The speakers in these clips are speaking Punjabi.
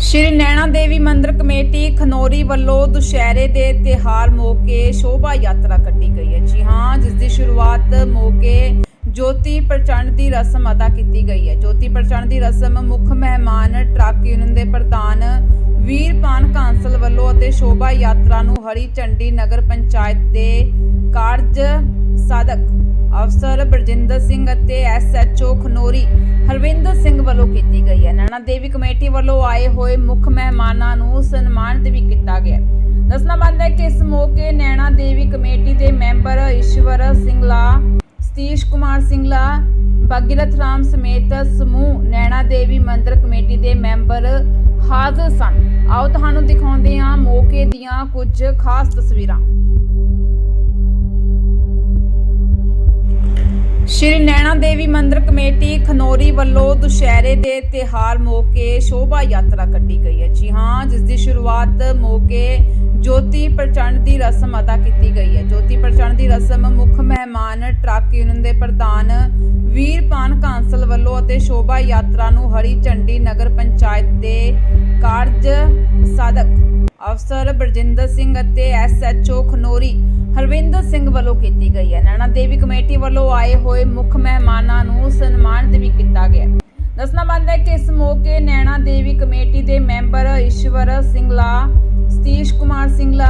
ਸ਼੍ਰੀ ਨੈਣਾ ਦੇਵੀ ਮੰਦਿਰ ਕਮੇਟੀ ਖਨੋਰੀ ਵੱਲੋਂ ਦੁਸ਼ਹਿਰੇ ਦੇ ਤਿਹਾਰ ਮੌਕੇ ਸ਼ੋਭਾ ਯਾਤਰਾ ਕੱਢੀ ਗਈ ਹੈ। ਜੀ ਹਾਂ, ਜਿਸ ਦੀ ਸ਼ੁਰੂਆਤ ਮੌਕੇ ਜੋਤੀ ਪ੍ਰਚੰਡ ਦੀ ਰਸਮ ਅਦਾ ਕੀਤੀ ਗਈ ਹੈ। ਜੋਤੀ ਪ੍ਰਚੰਡ ਦੀ ਰਸਮ ਮੁੱਖ ਮਹਿਮਾਨ ਟਰੱਕ ਯੂਨੀਅਨ ਦੇ ਪ੍ਰਧਾਨ ਵੀਰਪਾਨ ਕਾਂਸਲ ਵੱਲੋਂ ਅਤੇ ਸ਼ੋਭਾ ਯਾਤਰਾ ਨੂੰ ਹਰੀ ਝੰਡੀ ਨਗਰ ਪੰਚਾਇਤ ਦੇ ਕਾਰਜ ਸਾਧਕ ਅਫਸਰ ਬਰਜਿੰਦਰ ਸਿੰਘ ਅਤੇ ਐਸਐਚਓ ਖਨੋਰੀ ਹਰਵਿੰਦਰ ਵੱਲੋਂ ਕੀਤੀ ਗਈ ਹੈ। ਨੈਣਾ ਦੇਵੀ ਕਮੇਟੀ ਵੱਲੋਂ ਆਏ ਹੋਏ ਮੁੱਖ ਮਹਿਮਾਨਾਂ ਨੂੰ ਸਨਮਾਨਿਤ ਵੀ ਕੀਤਾ ਗਿਆ ਦੱਸਣਾ ਬੰਦ ਹੈ ਕਿ ਇਸ ਮੌਕੇ ਨੈਣਾ ਦੇਵੀ ਕਮੇਟੀ ਦੇ ਮੈਂਬਰ ਈਸ਼ਵਰ ਸਿੰਘਲਾ ਸਤੀਸ਼ ਕੁਮਾਰ ਸਿੰਘਲਾ ਭਗੀਰਥ ਰਾਮ ਸਮੇਤ ਸਮੂਹ ਨੈਣਾ ਦੇਵੀ ਮੰਦਿਰ ਕਮੇਟੀ ਦੇ ਮੈਂਬਰ ਹਾਜ਼ਰ ਸਨ। ਆਓ ਤੁਹਾਨੂੰ ਦਿਖਾਉਂਦੇ ਹਾਂ ਮੌਕੇ ਦੀਆਂ ਕੁਝ ਖਾਸ ਤਸਵੀਰਾਂ। ਸ਼੍ਰੀ ਨੈਣਾ ਦੇਵੀ ਮੰਦਿਰ ਕਮੇਟੀ ਖਨੋਰੀ ਵੱਲੋਂ ਦੁਸ਼ਹਿਰੇ ਦੇ ਤਿਹਾਰ ਮੌਕੇ ਸ਼ੋਭਾ ਯਾਤਰਾ ਕੱਢੀ ਗਈ ਹੈ। ਜੀ ਹਾਂ, ਜਿਸ ਦੀ ਸ਼ੁਰੂਆਤ ਮੌਕੇ ਜੋਤੀ ਪ੍ਰਚੰਡ ਦੀ ਰਸਮ ਅਦਾ ਕੀਤੀ ਗਈ ਹੈ। ਜੋਤੀ ਪ੍ਰਚੰਡ ਦੀ ਰਸਮ ਮੁੱਖ ਮਹਿਮਾਨ ਟਰੱਕ ਯੂਨੀਅਨ ਦੇ ਪ੍ਰਧਾਨ ਵੀਰਪਾਨ ਕਾਂਸਲ ਵੱਲੋਂ ਅਤੇ ਸ਼ੋਭਾ ਯਾਤਰਾ ਨੂੰ ਹਰੀ ਝੰਡੀ ਨਗਰ ਪੰਚਾਇਤ ਦੇ ਕਾਰਜ ਸਾਧਕ ਅਫਸਰ ਬਰਜਿੰਦਰ ਸਿੰਘ ਅਤੇ ਐਸਐਚਓ ਖਨੋਰੀ ਹਰਵਿੰਦਰ ਸਿੰਘ ਵੱਲੋਂ ਕੀਤੀ ਗਈ ਹੈ। ਨੈਣਾ ਦੇਵੀ ਕਮੇਟੀ ਵੱਲੋਂ ਆਏ ਹੋਏ ਮੁੱਖ ਮਹਿਮਾਨਾਂ ਨੂੰ ਸਨਮਾਨਿਤ ਵੀ ਕੀਤਾ ਗਿਆ। ਦੱਸਣਾ ਬੰਦ ਹੈ ਕਿ ਇਸ ਮੌਕੇ ਨੈਣਾ ਦੇਵੀ ਕਮੇਟੀ ਦੇ ਮੈਂਬਰ ਈਸ਼ਵਰ ਸਿੰਘਲਾ ਸਤੀਸ਼ ਕੁਮਾਰ ਸਿੰਘਲਾ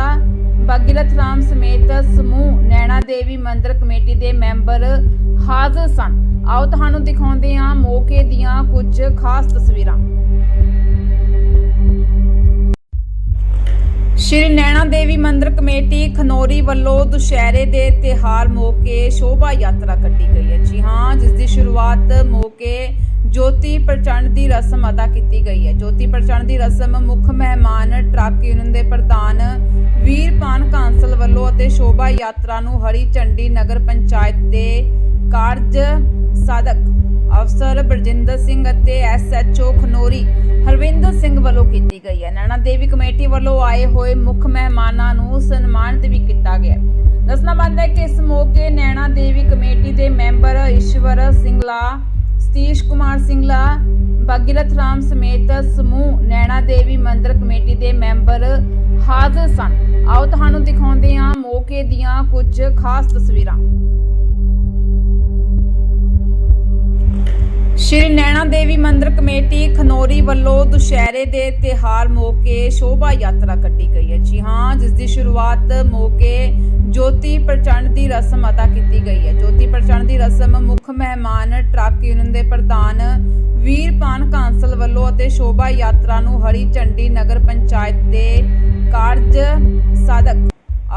ਭਗੀਰਥ ਰਾਮ ਸਮੇਤ ਸਮੂਹ ਨੈਣਾ ਦੇਵੀ ਮੰਦਿਰ ਕਮੇਟੀ ਦੇ ਮੈਂਬਰ ਹਾਜ਼ਰ ਸਨ। ਆਓ ਤੁਹਾਨੂੰ ਦਿਖਾਉਂਦੇ ਹਾਂ ਮੌਕੇ ਦੀਆਂ ਕੁਝ ਖਾਸ ਤਸਵੀਰਾਂ। ਸ਼੍ਰੀ ਨੈਣਾ ਦੇਵੀ ਮੰਦਿਰ ਕਮੇਟੀ ਖਨੋਰੀ ਵੱਲੋਂ ਦੁਸ਼ਹਿਰੇ ਦੇ ਤਿਹਾਰ ਮੌਕੇ ਸ਼ੋਭਾ ਯਾਤਰਾ ਕੱਢੀ ਗਈ ਹੈ। ਜੀ ਹਾਂ, ਜਿਸ ਦੀ ਸ਼ੁਰੂਆਤ ਮੌਕੇ ਜੋਤੀ ਪ੍ਰਚੰਡ ਦੀ ਰਸਮ ਅਦਾ ਕੀਤੀ ਗਈ ਹੈ। ਜੋਤੀ ਪ੍ਰਚੰਡ ਦੀ ਰਸਮ ਮੁੱਖ ਮਹਿਮਾਨ ਟਰੱਕ ਯੂਨੀਅਨ ਦੇ ਪ੍ਰਧਾਨ ਵੀਰਪਾਨ ਕਾਂਸਲ ਵੱਲੋਂ ਅਤੇ ਸ਼ੋਭਾ ਯਾਤਰਾ ਨੂੰ ਹਰੀ ਝੰਡੀ ਨਗਰ ਪੰਚਾਇਤ ਦੇ ਕਾਰਜ ਸਾਧਕ ਅਫਸਰ ਬਰਜਿੰਦਰ ਸਿੰਘ ਅਤੇ ਐਸਐਚਓ ਖਨੋਰੀ ਹਰਵਿੰਦਰ ਸਿੰਘ ਵੱਲੋਂ ਕੀਤੀ ਗਈ ਹੈ। ਨੈਣਾ ਦੇਵੀ ਕਮੇਟੀ ਵੱਲੋਂ ਆਏ ਹੋਏ ਮੁੱਖ ਮਹਿਮਾਨਾਂ ਨੂੰ ਸਨਮਾਨਿਤ ਵੀ ਕੀਤਾ ਗਿਆ ਦੱਸਣਾ ਬੰਦ ਹੈ ਕਿ ਇਸ ਮੌਕੇ ਨੈਣਾ ਦੇਵੀ ਕਮੇਟੀ ਦੇ ਮੈਂਬਰ ਈਸ਼ਵਰ ਸਿੰਘਲਾ ਸਤੀਸ਼ ਕੁਮਾਰ ਸਿੰਘਲਾ ਭਗੀਰਥ ਰਾਮ ਸਮੇਤ ਸਮੂਹ ਨੈਣਾ ਦੇਵੀ ਮੰਦਿਰ ਕਮੇਟੀ ਦੇ ਮੈਂਬਰ ਹਾਜ਼ਰ ਸਨ। ਆਓ ਤੁਹਾਨੂੰ ਦਿਖਾਉਂਦੇ ਹਾਂ ਮੌਕੇ ਦੀਆਂ ਕੁਝ ਖਾਸ ਤਸਵੀਰਾਂ। ਸ਼੍ਰੀ ਨੈਣਾ ਦੇਵੀ ਮੰਦਿਰ ਕਮੇਟੀ ਖਨੋਰੀ ਵੱਲੋਂ ਦੁਸ਼ਹਿਰੇ ਦੇ ਤਿਹਾਰ ਮੌਕੇ ਸ਼ੋਭਾ ਯਾਤਰਾ ਕੱਢੀ ਗਈ ਹੈ। ਜੀ ਹਾਂ, ਜਿਸ ਦੀ ਸ਼ੁਰੂਆਤ ਮੌਕੇ ਜੋਤੀ ਪ੍ਰਚੰਡ ਦੀ ਰਸਮ ਅਦਾ ਕੀਤੀ ਗਈ ਹੈ। ਜੋਤੀ ਪ੍ਰਚੰਡ ਦੀ ਰਸਮ ਮੁੱਖ ਮਹਿਮਾਨ ਟਰੱਕ ਯੂਨੀਅਨ ਦੇ ਪ੍ਰਧਾਨ ਵੀਰਪਾਨ ਕਾਂਸਲ ਵੱਲੋਂ ਅਤੇ ਸ਼ੋਭਾ ਯਾਤਰਾ ਨੂੰ ਹਰੀ ਝੰਡੀ ਨਗਰ ਪੰਚਾਇਤ ਦੇ ਕਾਰਜ ਸਾਧਕ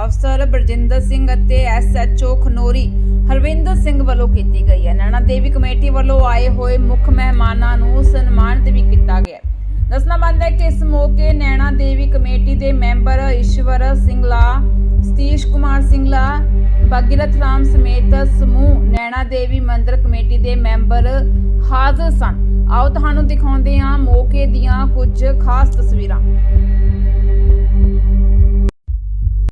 ਅਫਸਰ ਬਰਜਿੰਦਰ ਸਿੰਘ ਅਤੇ ਐਸਐਚਓ ਖਨੋਰੀ ਹਰਵਿੰਦਰ ਸਿੰਘ ਵੱਲੋਂ ਕੀਤੀ ਗਈ ਹੈ। ਨੈਣਾ ਦੇਵੀ ਕਮੇਟੀ ਵੱਲੋਂ ਆਏ ਹੋਏ ਮੁੱਖ ਮਹਿਮਾਨਾਂ ਨੂੰ ਸਨਮਾਨਿਤ ਵੀ ਕੀਤਾ ਗਿਆ ਦੱਸਣਾ ਬੰਦ ਹੈ ਕਿ ਇਸ ਮੌਕੇ ਨੈਣਾ ਦੇਵੀ ਕਮੇਟੀ ਦੇ ਮੈਂਬਰ ਈਸ਼ਵਰ ਸਿੰਘਲਾ ਸਤੀਸ਼ ਕੁਮਾਰ ਸਿੰਘਲਾ ਭਾਗੀਰਥ ਰਾਮ ਸਮੇਤ ਸਮੂਹ ਨੈਣਾ ਦੇਵੀ ਮੰਦਿਰ ਕਮੇਟੀ ਦੇ ਮੈਂਬਰ ਹਾਜ਼ਰ ਸਨ। ਆਓ ਤੁਹਾਨੂੰ ਦਿਖਾਉਂਦੇ ਹਾਂ ਮੌਕੇ ਦੀਆਂ ਕੁਝ ਖਾਸ ਤਸਵੀਰਾਂ।